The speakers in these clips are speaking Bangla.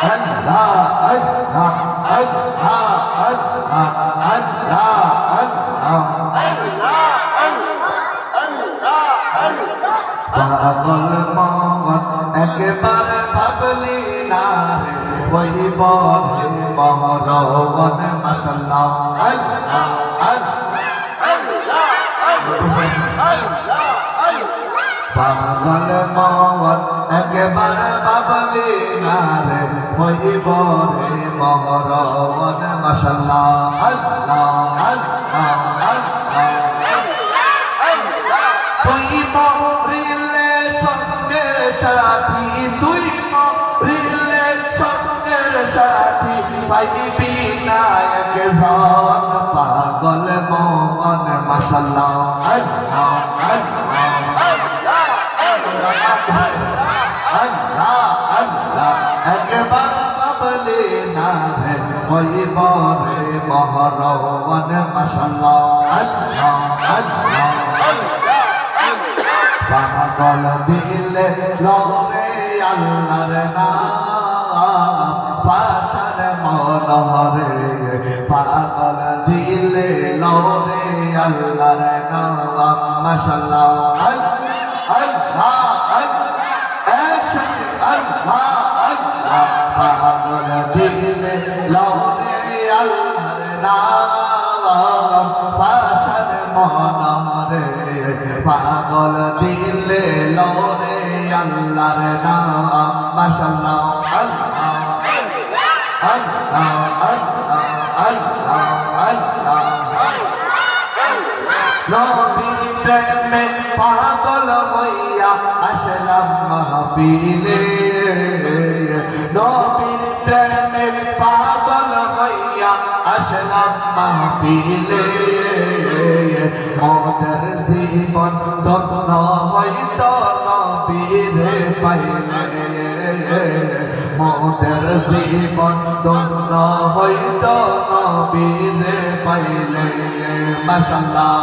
আল্লাহ আল্লাহ আল্লাহ আল্লাহ আল্লাহ আল্লাহ পাগল মন একবার ভাবলি না হইব মহরবন মশলা আল্লাহ আল্লাহ আল্লাহ পাগল মন একবার বাবলি নারে হইব রে মহরবন মাসাল্লাহ আল্লাহ আল্লাহ আল্লাহ তুই মরিলে সঙ্গের সাথী তুই মরিলে সঙ্গের সাথী পাইবি নায়ক জন পাগল মন আল্লাহ আল্লাহ না রে ওই বরে মহরবন মাসাল্লাহ আল্লাহ আল্লাহ পাগল দিলে লরে আল্লাহর নাম পাশার মনহরে পাগল দিলে লরে আল্লাহর নাম মাশাল্লাহ। দিলে লরে আল্লাহর নাম। মাশাল্লাহ আল্লাহ আল্লাহ আল্লাহ আল্লাহ আল্লাহ। নবীর প্রেমে পাগল হইয়া আসলাম মাহফিলে। নবীর প্রেমে পাগল হইয়া আসলাম মাহফিলে। মোদের জীবন ধন্য হইত নবীরে পাইলে। মোদের জীবন ধন্য হইত নবীরে পাইলে। মাশাল্লাহ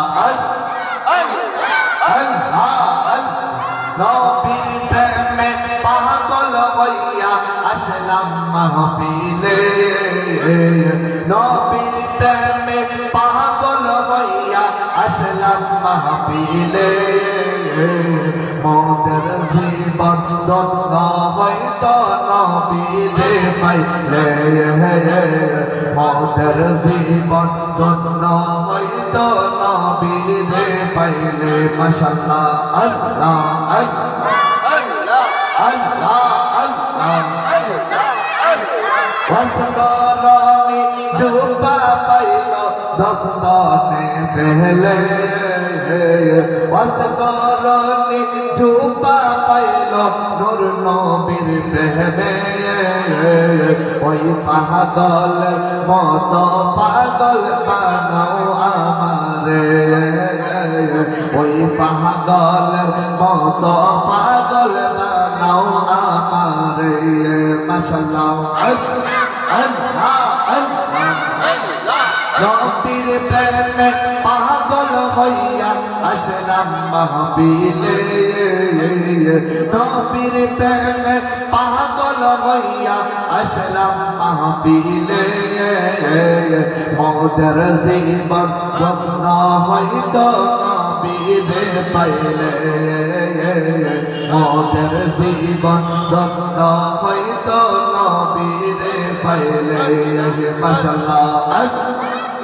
নবীর প্রেমে পাগল হইয়া আসলাম মাহফিলে। নবীর মাহফিলে মোদের জীবন দন্দ হইত নবীরে পাইলে মোদের জীবন দন্দ হইত নবীরে পাইলে মাশাল্লাহ আল্লাহ আল্লাহ আল্লাহ আল্লাহ। বসকরণি জুবা পাইল দন্দনে পেলে বসকরণি জুবা পাইল নূর নবীর প্রেমে। ওই পাগল মত পাগল বানাও আমারে। ওই পাগল মত পাগল বানাও আমারে। মাশাল্লাহ আল্লাহ আল্লাহ। নবীর প্রেমে পাগল হইয়া আসলাম মাহবিলে নবীর প্রেমে পাগল হইয়া আসলাম মাহবিলে মোদের জীবন যত্ন হইত নবীরে পাইলে। মোদের জীবন যত্ন হইত নবীরে পাইলে। মাশাল্লাহ